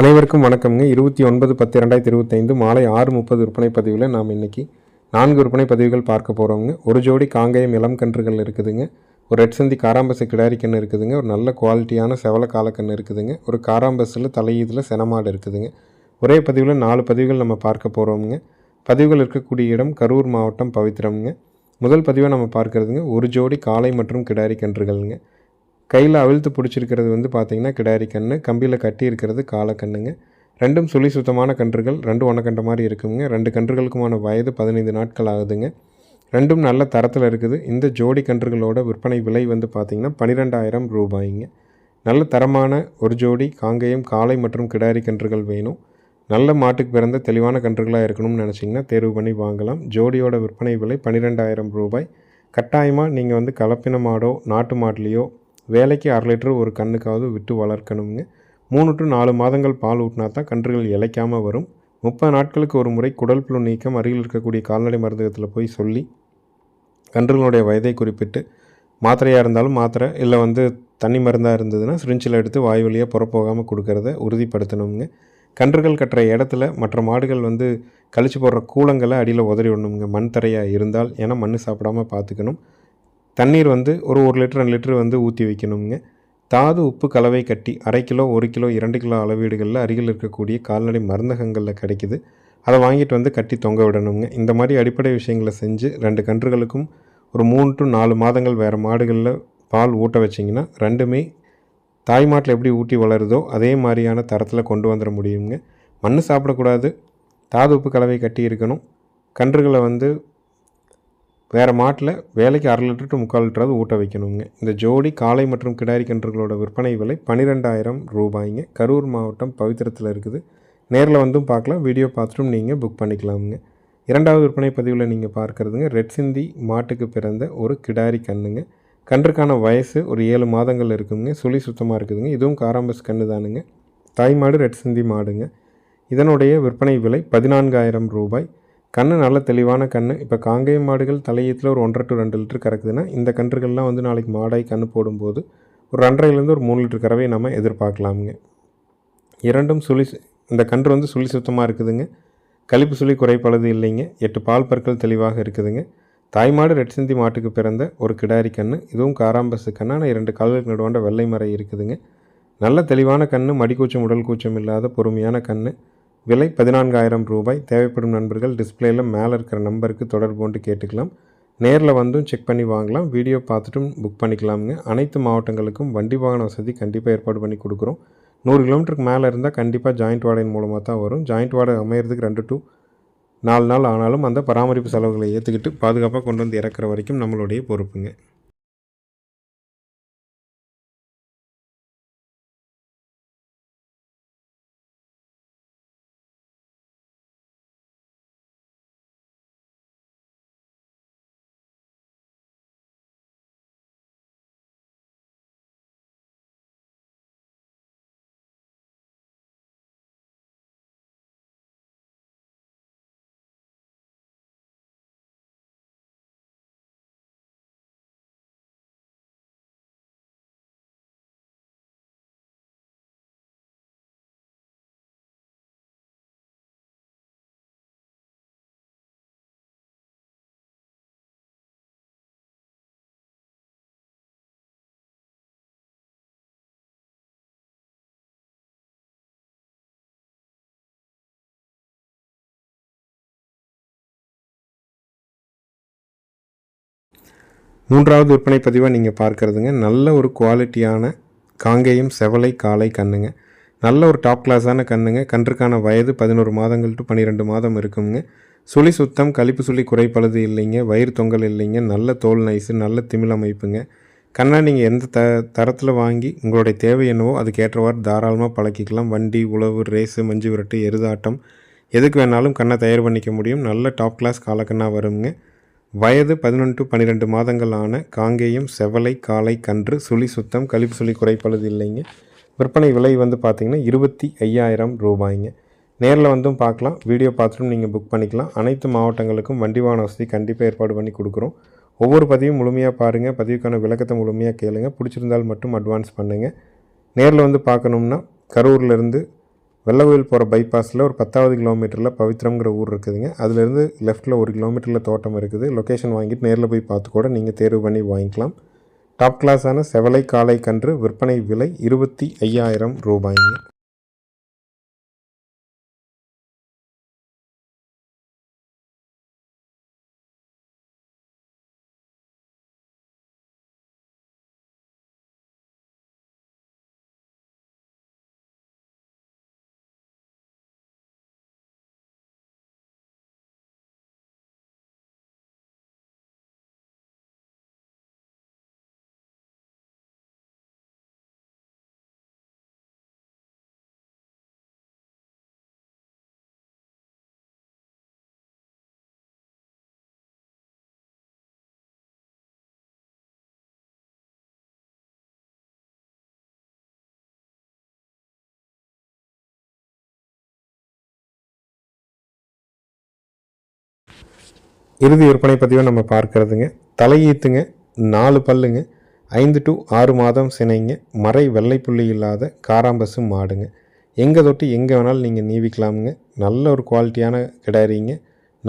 அனைவருக்கும் வணக்கம்ங்க. இருபத்தி ஒன்பது பத்து ரெண்டாயிரத்தி இருபத்தைந்து மாலை ஆறு முப்பது விற்பனை பதிவில் நாம் இன்றைக்கி நான்கு விற்பனை பதிவுகள் பார்க்க போகிறோங்க ஒரு ஜோடி காங்கேயம் இளம் கன்றுகள் இருக்குதுங்க. ஒரு ரெட் சந்தி காராம்பசு கிடாரி கன்று இருக்குதுங்க. ஒரு நல்ல குவாலிட்டியான செவல காலக்கன்று இருக்குதுங்க. ஒரு காராம்பஸில் தலையீதில் செனமாடு இருக்குதுங்க. ஒரே பதிவில் நாலு பதிவுகள் நம்ம பார்க்க போகிறோமுங்க பதிவுகள் இருக்கக்கூடிய இடம் கரூர் மாவட்டம் பவித்திரம்ங்க முதல் பதிவை நம்ம பார்க்குறதுங்க ஒரு ஜோடி காளை மற்றும் கிடாரி கன்றுகள்ங்க. கையில் அவிழ்த்து பிடிச்சிருக்கிறது வந்து பார்த்திங்கன்னா கிடாரி கன்று கம்பியில் கட்டி இருக்கிறது காலக்கண்ணுங்க ரெண்டும் சுழி சுத்தமான கன்றுகள் ரெண்டும் ஒன்றக்கண்ட மாதிரி இருக்குங்க. ரெண்டு கன்றுகளுக்குமான வயது பதினைந்து நாட்கள் ஆகுதுங்க. ரெண்டும் நல்ல தரத்தில் இருக்குது. இந்த ஜோடி கன்றுகளோட விற்பனை விலை வந்து பார்த்திங்கன்னா பன்னிரெண்டாயிரம் ரூபாய்ங்க. நல்ல தரமான ஒரு ஜோடி காங்கேயம் காளை மற்றும் கிடாரி கன்றுகள் வேணும். நல்ல மாட்டுக்கு பிறந்த தெளிவான கன்றுகளாக இருக்கணும்னு நினச்சிங்கன்னா தேர்வு பண்ணி வாங்கலாம். ஜோடியோட விற்பனை விலை பன்னிரெண்டாயிரம் ரூபாய். கட்டாயமாக நீங்கள் வந்து கலப்பின மாடோ நாட்டு மாட்லேயோ வேலைக்கு அரை லிட்டர் ஒரு கண்ணுக்காவது விட்டு வளர்க்கணுங்க. மூணு டு நாலு மாதங்கள் பால் ஊட்டினா தான் கன்றுகள் இழைக்காமல் வரும். முப்பது நாட்களுக்கு ஒரு முறை குடல் புழு நீக்கம் அருகில் இருக்கக்கூடிய கால்நடை மருந்தகத்தில் போய் சொல்லி கன்றுகளுடைய வயதை குறிப்பிட்டு மாத்திரையாக இருந்தாலும் மாத்திரை இல்லை வந்து தண்ணி மருந்தாக இருந்ததுன்னா சிரிஞ்சில் எடுத்து வாய் வழியாக புறப்போகாமல் கொடுக்கறத உறுதிப்படுத்தணுங்க. கன்றுகள் கட்டுற இடத்துல மற்ற மாடுகள் வந்து கழிச்சு போடுற கூலங்களை அடியில் உதறி விடணுங்க. மண் தரையாக இருந்தால் ஏன்னா மண் சாப்பிடாம பார்த்துக்கணும் தண்ணீர் வந்து ஒரு ஒரு லிட்டர் ரெண்டு லிட்டர் வந்து ஊற்றி வைக்கணுங்க தாது உப்பு கலவை கட்டி அரை கிலோ ஒரு கிலோ இரண்டு கிலோ அளவீடுகளில் அருகில் இருக்கக்கூடிய கால்நடை மருந்தகங்களில் கிடைக்குது. அதை வாங்கிட்டு வந்து கட்டி தொங்க விடணுங்க இந்த மாதிரி அடிப்படை விஷயங்களை செஞ்சு ரெண்டு கன்றுகளுக்கும் ஒரு மூணு டு நாலு மாதங்கள் வேறு மாடுகளில் பால் ஊட்ட வச்சிங்கன்னா ரெண்டுமே தாய் மாட்டில் எப்படி ஊட்டி வளருதோ அதே மாதிரியான தரத்தில் கொண்டு வந்துட முடியுங்க. மண் சாப்பிடக்கூடாது. தாது உப்பு கலவை கட்டி இருக்கணும். கன்றுகளை வந்து வேறு மாட்டில் வேலைக்கு அரை லிட்டர் டு முக்கால் லிட்டராவது ஊட்ட வைக்கணுங்க. இந்த ஜோடி காளை மற்றும் கிடாரி கன்றுகளோட விற்பனை விலை பன்னிரெண்டாயிரம் ரூபாய்ங்க. கரூர் மாவட்டம் பவித்திரத்தில் இருக்குது. நேரில் வந்தும் பார்க்கலாம் வீடியோ பார்த்துட்டும் நீங்கள் புக் பண்ணிக்கலாமுங்க. இரண்டாவது விற்பனை பதிவில் நீங்கள் பார்க்குறதுங்க ரெட் சிந்தி மாட்டுக்கு பிறந்த ஒரு கிடாரி கண்ணுங்க. கன்றுக்கான வயசு ஒரு ஏழு மாதங்கள் இருக்குங்க. சுழி சுத்தமாக இருக்குதுங்க. இதுவும் காராம்பஸ் கன்று தானுங்க. தாய் மாடு ரெட் சிந்தி மாடுங்க. இதனுடைய விற்பனை விலை பதினான்காயிரம் ரூபாய். கன்று நல்ல தெளிவான கன்று இப்போ காங்கேய மாடுகள் தலையத்தில் ஒரு ஒன்றரை டு ரெண்டு லிட்டர் கறக்குதுன்னா இந்த கன்றுகள்லாம் வந்து நாளைக்கு மாடாய் கன்று போடும்போது ஒரு ரெண்டரைலேருந்து ஒரு மூணு லிட்டர் கறவை நம்ம எதிர்பார்க்கலாமுங்க. இரண்டும் சுழி இந்த கன்று வந்து சுழி சுத்தமாக இருக்குதுங்க. கழிப்பு சுழி குறைப்பளது இல்லைங்க. எட்டு பால் பற்கள் தெளிவாக இருக்குதுங்க. தாய்மாடு ரெட் சிந்தி மாட்டுக்கு பிறந்த ஒரு கிடாரி கன்று இதுவும் காராம்பசு கன்று ஆனால் இரண்டு கால்களுக்கு நடுவாண்ட வெள்ளை மறை இருக்குதுங்க. நல்ல தெளிவான கன்று மடிக்கூச்சம் உடல் கூச்சம் இல்லாத பொறுமையான கன்று விலை பதினான்காயிரம் ரூபாய். தேவைப்படும் நண்பர்கள் டிஸ்பிளேயில் மேலே இருக்கிற நம்பருக்கு தொடர்பு கொண்டு கேட்டுக்கலாம். நேரில் வந்தும் செக் பண்ணி வாங்கலாம். வீடியோ பார்த்துட்டும் புக் பண்ணிக்கலாமுங்க. அனைத்து மாவட்டங்களுக்கும் வண்டி வாகன வசதி கண்டிப்பாக ஏற்பாடு பண்ணி கொடுக்குறோம். நூறு கிலோமீட்டருக்கு மேலே இருந்தால் கண்டிப்பாக ஜாயிண்ட் வாடகை மூலமாக தான் வரும். ஜாயிண்ட் வாடகை அமையிறதுக்கு ரெண்டு டு நாலு நாள் ஆனாலும் அந்த பராமரிப்பு செலவுகளை ஏற்றுக்கிட்டு பாதுகாப்பாக கொண்டு வந்து இறக்குற வரைக்கும் நம்மளுடைய பொறுப்புங்க. மூன்றாவது விற்பனை பதிவாக நீங்கள் பார்க்குறதுங்க. நல்ல ஒரு குவாலிட்டியான காங்கேயம் செவலை காலை கண்ணுங்க. நல்ல ஒரு டாப் கிளாஸான கண்ணுங்க. கன்றுக்கான வயது பதினோரு மாதங்கள் டு பன்னிரெண்டு மாதம் இருக்குங்க. சுழி சுத்தம் கழிப்பு சுழி குறைப்பழுது இல்லைங்க. வயிறு தொங்கல் இல்லைங்க. நல்ல தோல் நைஸு நல்ல திமிழ் அமைப்புங்க. கண்ணா நீங்கள் எந்த த தரத்தில் வாங்கி உங்களுடைய தேவை என்னவோ அதுக்கு ஏற்றவாறு தாராளமாக பழக்கிக்கலாம். வண்டி உழவு ரேஸு மஞ்சு விரட்டு எருதாட்டம் எதுக்கு வேணாலும் கண்ணை தயார் பண்ணிக்க முடியும். நல்ல டாப் கிளாஸ் காலக்கண்ணாக வருங்க. வயது பதினொன்று டு பன்னிரெண்டு மாதங்களான காங்கேயம் செவலை காலை கன்று சுழி சுத்தம் கழிப்பு சுழி குறைப்பழுது இல்லைங்க. விற்பனை விலை வந்து பார்த்திங்கன்னா இருபத்தி ஐயாயிரம் ரூபாய்ங்க. நேரில் வந்தும் பார்க்கலாம் வீடியோ பார்த்துட்டும் நீங்கள் புக் பண்ணிக்கலாம். அனைத்து மாவட்டங்களுக்கும் வண்டி வாகன வசதி கண்டிப்பாக ஏற்பாடு பண்ணி கொடுக்குறோம். ஒவ்வொரு பதிவும் முழுமையாக பாருங்கள் பதிவுக்கான விளக்கத்தை முழுமையாக கேளுங்கள் பிடிச்சிருந்தால் மட்டும் அட்வான்ஸ் பண்ணுங்கள் நேரில் வந்து பார்க்கணும்னா கரூர்லேருந்து வெள்ளகோயில் போகிற பைபாஸில் ஒரு பத்தாவது கிலோமீட்டரில் பவித்ரம்ங்கிற ஊர் இருக்குதுங்க. அதுலேருந்து லெஃப்ட்டில் ஒரு கிலோமீட்டரில் தோட்டம் இருக்குது. லொக்கேஷன் வாங்கிட்டு நேரில் போய் பார்த்து கூட நீங்கள் தேர்வு பண்ணி வாங்கிக்கலாம். டாப் கிளாஸான செவலை காளை கன்று விற்பனை விலை இருபத்தி ஐயாயிரம் ரூபாய்ங்க. இறுதி விற்பனை பதிவை நம்ம பார்க்கறதுங்க. தலையீத்துங்க நாலு பல்லுங்க ஐந்து டு ஆறு மாதம் சினைங்க மறை வெள்ளைப்புள்ளி இல்லாத காராம்பசு மாடுங்க. எங்கே தொட்டு எங்கே வேணாலும் நீங்கள் நீவிக்கலாமுங்க. நல்ல ஒரு குவாலிட்டியான கிடாரிங்க.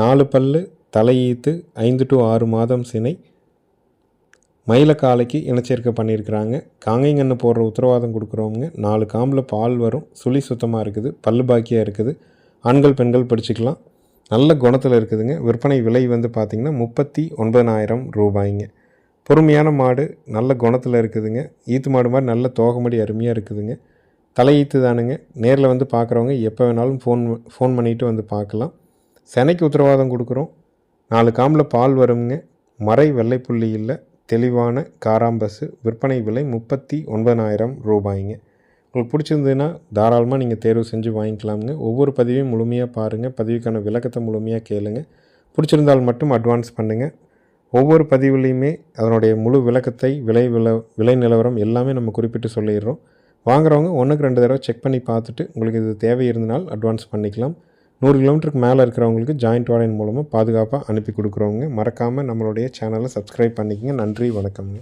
நாலு பல்லு தலையீத்து ஐந்து டு ஆறு மாதம் சினை மயிலக்காலைக்கு இனச்சேர்க்கை பண்ணியிருக்கிறாங்க. காங்கைங்கன்னு போடுற உத்தரவாதம் கொடுக்குறவங்க நாலு காம்பில் பால் வரும் சுழி சுத்தமாக இருக்குது பல்லு பாக்கியாக இருக்குது. ஆண்கள் பெண்கள் படிச்சுக்கலாம். நல்ல குணத்தில் இருக்குதுங்க. விற்பனை விலை வந்து பார்த்திங்கன்னா முப்பத்தி ஒன்பதனாயிரம் ரூபாய்ங்க. பொறுமையான மாடு நல்ல குணத்தில் இருக்குதுங்க. ஈத்து மாடு மாதிரி நல்ல தோகமடி அருமையாக இருக்குதுங்க. தலையீத்து தானுங்க. நேரில் வந்து பார்க்குறவங்க எப்போ வேணாலும் ஃபோன் ஃபோன் பண்ணிவிட்டு வந்து பார்க்கலாம் செனைக்கு உத்தரவாதம் கொடுக்குறோம். நாலு காம்பில் பால் வருங்க மறை வெள்ளைப்புள்ளி இல்லை. தெளிவான காராம்பஸு விற்பனை விலை முப்பத்தி ஒன்பதனாயிரம் ரூபாய்ங்க. உங்களுக்கு பிடிச்சிருந்ததுன்னா தாராளமாக நீங்கள் தேர்வு செஞ்சு வாங்கிக்கலாமுங்க. ஒவ்வொரு பதிவையும் முழுமையாக பாருங்கள் பதிவுக்கான விளக்கத்தை முழுமையாக கேளுங்க. பிடிச்சிருந்தால் மட்டும் அட்வான்ஸ் பண்ணுங்கள் ஒவ்வொரு பதிவுலேயுமே அதனுடைய முழு விளக்கத்தை விலை வில விலை நிலவரம் எல்லாமே நம்ம குறிப்பிட்டு சொல்லிடுறோம். வாங்குறவங்க ஒன்றுக்கு ரெண்டு தடவை செக் பண்ணி பார்த்துட்டு உங்களுக்கு இது தேவை இருந்தனால் அட்வான்ஸ் பண்ணிக்கலாம். நூறு கிலோமீட்டருக்கு மேலே இருக்கிறவங்களுக்கு ஜாயிண்ட் வாடகையின் மூலமாக பாதுகாப்பாக அனுப்பி கொடுக்குறவங்க. மறக்காமல் நம்மளுடைய சேனலை சப்ஸ்கிரைப் பண்ணிக்கங்க. நன்றி வணக்கம்ங்க.